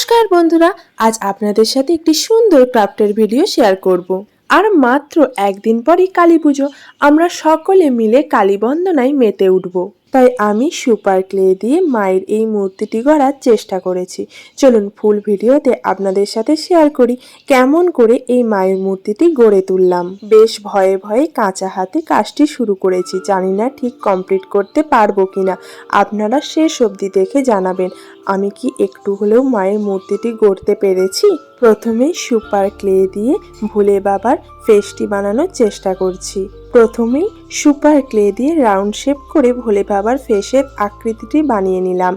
নমস্কার বন্ধুরা, আজ আপনাদের সাথে একটি সুন্দর ক্রাফটের ভিডিও শেয়ার করব। আর মাত্র একদিন পরই কালী পুজো, আমরা সকলে মিলে কালীবন্দনায় মেতে উঠব তাই আমি সুপার ক্লে দিয়ে মায়ের এই মূর্তিটি গড়ার চেষ্টা করেছি। চলুন ফুল ভিডিওতে আপনাদের সাথে শেয়ার করি কেমন করে এই মায়ের মূর্তিটি গড়ে তুললাম। বেশ ভয়ে ভয়ে কাঁচা হাতে কাজটি শুরু করেছি। জানি না ঠিক কমপ্লিট করতে পারব কিনা। আপনারা শেষ অবধি দেখে জানাবেন, আমি কি একটু হলেও মায়ের মূর্তিটি গড়তে পেরেছি? প্রথমে সুপার ক্লে দিয়ে ভুলে বাবার ফেসটি বানানোর চেষ্টা করছি। প্রথমেই সুপার ক্লে দিয়ে রাউন্ড শেপ করে ভোলে বাবার ফেসের আকৃতিটি বানিয়ে নিলাম।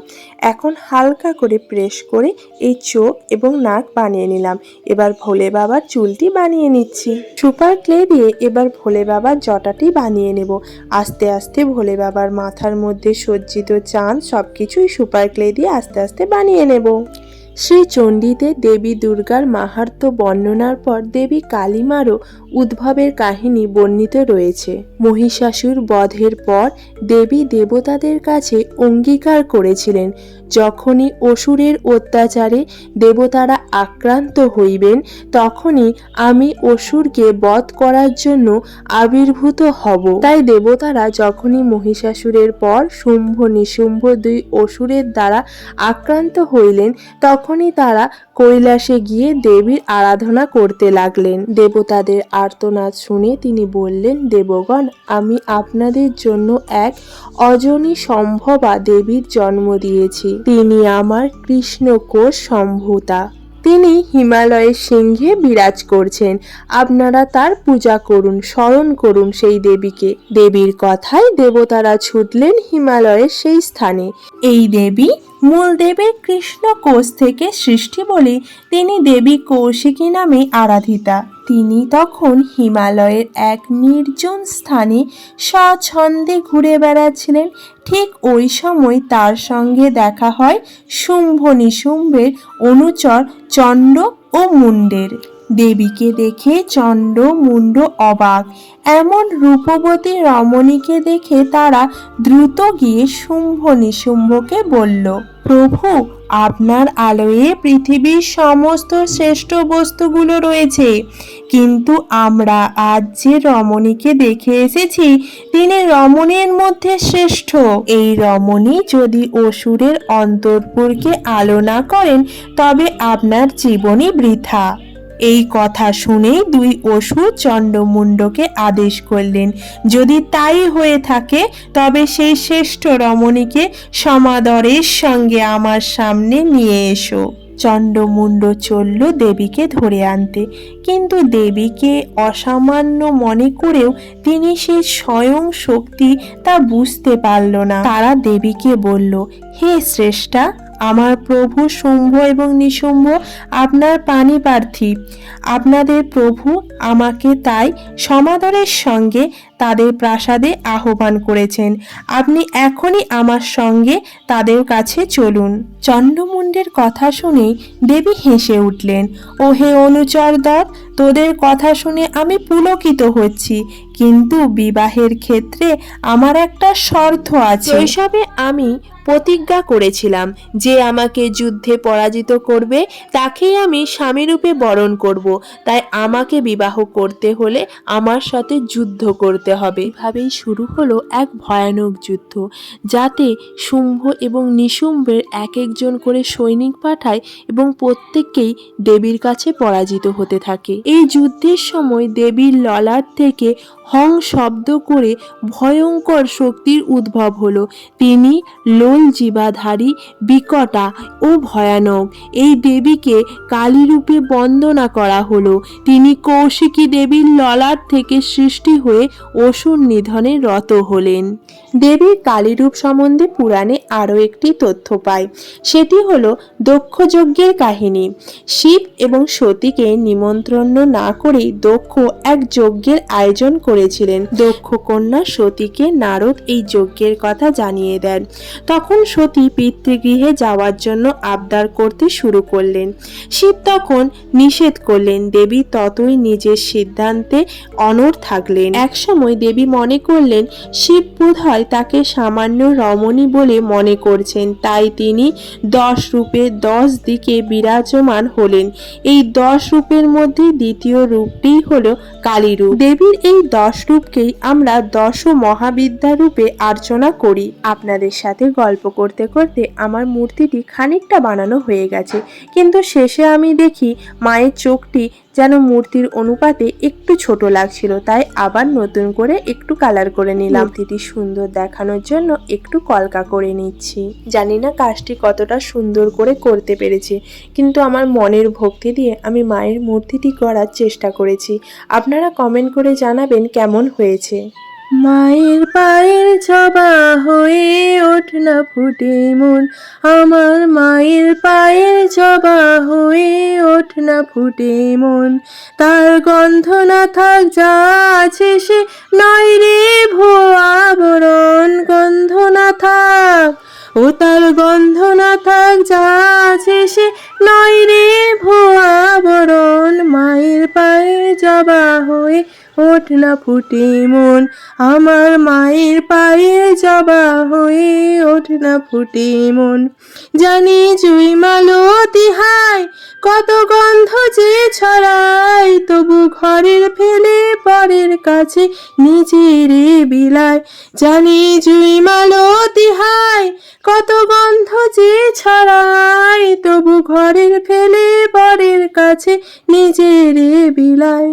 এখন হালকা করে প্রেস করে এই চোখ এবং নাক বানিয়ে নিলাম। এবার ভোলে বাবার চুলটি বানিয়ে নিচ্ছি। সুপার ক্লে দিয়ে এবার ভোলে বাবার জটাটি বানিয়ে নেব। আস্তে আস্তে ভোলে বাবার মাথার মধ্যে সজ্জিত চাঁদ সব কিছুই সুপার ক্লে দিয়ে আস্তে আস্তে বানিয়ে নেব। শ্রী চণ্ডীতে দেবী দুর্গার মাহাত্ম্য বর্ণনার পর দেবী কালীমারও উদ্ভবের কাহিনী বর্ণিত রয়েছে। মহিষাসুর বধের পর দেবী দেবতাদের কাছে অঙ্গীকার করেছিলেন। যখনই অসুরের অত্যাচারে দেবতারা আক্রান্ত হইবেন, তখনই আমি অসুরকে বধ করার জন্য আবির্ভূত হব। তাই দেবতারা যখনই মহিষাসুরের পর শুম্ভ নিশুম্ভ দুই অসুরের দ্বারা আক্রান্ত হইলেন তখনই তারা কৈলাসে গিয়ে দেবীর আরাধনা করতে লাগলেন। দেবতাদের আর্তনাদ শুনে তিনি বললেন, দেবগণ, আমি আপনাদের জন্য এক অজনী সম্ভবা দেবীর জন্ম দিয়েছি। তিনি আমার কৃষ্ণকোষ সম্ভূতা। তিনি হিমালয়ের সিংহে বিরাজ করছেন। আপনারা তার পূজা করুন, স্মরণ করুন সেই দেবীকে। দেবীর কথায় দেবতারা ছুটলেন হিমালয়ের সেই স্থানে। এই দেবী মূল দেবের কৃষ্ণ কোষ থেকে সৃষ্টি বলে তিনি দেবী কৌশিকী নামে আরাধিতা। তিনি তখন হিমালয়ের এক নির্জন স্থানে স্বচ্ছন্দে ঘুরে বেড়াচ্ছিলেন। ঠিক ওই সময় তার সঙ্গে দেখা হয় শুম্ভ নিশুম্ভের অনুচর চণ্ড ও মুন্ডের। দেবীকে দেখে চণ্ড মুন্ড অবাক। এমন রূপবতী রমণীকে দেখে তারা দ্রুত গিয়ে শুম্ভ নিশুম্ভকে বলল, প্রভু, আপনার আলোয়ে পৃথিবীর সমস্ত শ্রেষ্ঠ বস্তুগুলো রয়েছে। কিন্তু আমরা আজ যে রমণীকে দেখে এসেছি, তিনি রমণীর মধ্যে শ্রেষ্ঠ। এই রমণী যদি অসুরের অন্তরপুরকে আলো না করেন, তবে আপনার জীবনই বৃথা। এই কথা শুনেই দুই অসুর চণ্ডমুণ্ডকে আদেশ করলেন, যদি তাই হয়ে থাকে, তবে সেই শ্রেষ্ঠ রমণীকে সমাদরের সঙ্গে আমার সামনে নিয়ে এসো। চণ্ডমুণ্ড চলল দেবীকে ধরে আনতে। কিন্তু দেবীকে অসামান্য মনে করেও তিনি সেই স্বয়ং শক্তি তা বুঝতে পারল না। তারা দেবীকে বলল, হে শ্রেষ্ঠা আমার প্রভু শুম্ভ এবং নিশুম্ভ আপনার পানি প্রার্থী। আপনাদের প্রভু আমাকে তাই সমাদরের সঙ্গে তাদের প্রাসাদে আহ্বান করেছেন। আপনি এখনই আমার সঙ্গে তাদের কাছে চলুন। চণ্ডমুণ্ডের কথা শুনে দেবী হেসে উঠলেন ও হে অনুচর দর তোদের কথা শুনে আমি পুলকিত হচ্ছি, কিন্তু বিবাহের ক্ষেত্রে আমার একটা শর্ত আছে। শৈশবে আমি প্রতিজ্ঞা করেছিলাম যে আমাকে যুদ্ধে পরাজিত করবে, তাকেই আমি স্বামীরূপে বরণ করব। তাই আমাকে বিবাহ করতে হলে আমার সাথে যুদ্ধ করতে হবে। এভাবেই শুরু হলো এক ভয়ানক যুদ্ধ, যাতে শুম্ভ এবং নিশুম্ভের এক একজন করে সৈনিক পাঠায় এবং প্রত্যেককেই দেবীর কাছে পরাজিত হতে থাকে। এই যুদ্ধের সময় দেবীর ললাট থেকে হং শব্দ করে ভয়ঙ্কর শক্তির উদ্ভব হল। তিনি লোল জীবাধারী, বিকটা ও ভয়ানক। এই দেবীকে কালীরূপে বন্দনা করা হলো। তিনি কৌশিকী দেবীর ললাট থেকে সৃষ্টি হয়ে অসুর নিধনে রত হলেন। দেবীর কালীরূপ সম্বন্ধে পুরাণে আরও একটি তথ্য পাই। সেটি হলো দক্ষযজ্ঞের কাহিনী। শিব এবং সতীকে নিমন্ত্রণ জন্য না করেই দক্ষ এক যজ্ঞের আয়োজন করেছিলেন। দক্ষ কন্যা সতীকে নারদ এই যজ্ঞের কথা জানিয়ে দেন। তখন সতী পিতৃগৃহে যাওয়ার জন্য আবদার করতে শুরু করলেন। শিব তখন নিষেধ করলেন, দেবী ততই নিজের সিদ্ধান্তে অনড় থাকলেন। একসময় দেবী মনে করলেন, শিব বোধহয় তাকে সামান্য রমণী বলে মনে করছেন। তাই তিনি দশ রূপে দশ দিকে বিরাজমান হলেন। এই দশ রূপের মধ্যে দ্বিতীয় রূপটিই হল কালী রূপ দেবীর এই দশ রূপকেই আমরা দশ মহাবিদ্যা রূপে অর্চনা করি। আপনাদের সাথে গল্প করতে করতে আমার মূর্তিটি খানিকটা বানানো হয়ে গেছে। কিন্তু শেষে আমি দেখি মায়ের চোখটি যেন মূর্তির অনুপাতে একটু ছোট লাগছিল, তাই আবার নতুন করে একটু কালার করে নিলাম। মূর্তিটি সুন্দর দেখানোর জন্য একটু কলকা করে নিচ্ছি। জানি না কাজটি কতটা সুন্দর করে করতে পেরেছি, কিন্তু আমার মনের ভক্তি দিয়ে আমি মায়ের মূর্তিটি করার চেষ্টা করেছি। আপনারা কমেন্ট করে জানাবেন কেমন হয়েছে। মায়ের পায়ের জবা হয়ে ওঠ না ফুটে মন। আমার মায়ের পায়ের জবা হয়ে ওঠ না ফুটে মন। তার গন্ধ না থাক যা আছে সে নয় রে ভুয়া আবরণ গন্ধ না থাক, ও তার গন্ধ না থাক যা আছে সে নয় ওঠ না ফুটে মন, আমার মায়ের পায়ে জবা হয়ে ওঠ না ফুটে মন। জানি জুই মালো হায় কত গন্ধ যে ছড়ায়, তবু ঘরের ফেলে পরের কাছে নিজের বিলায়। জানি জুই মালো হায় কত গন্ধ যে ছড়ায়, তবু ঘরের ফেলে পরের কাছে নিজের বিলায়।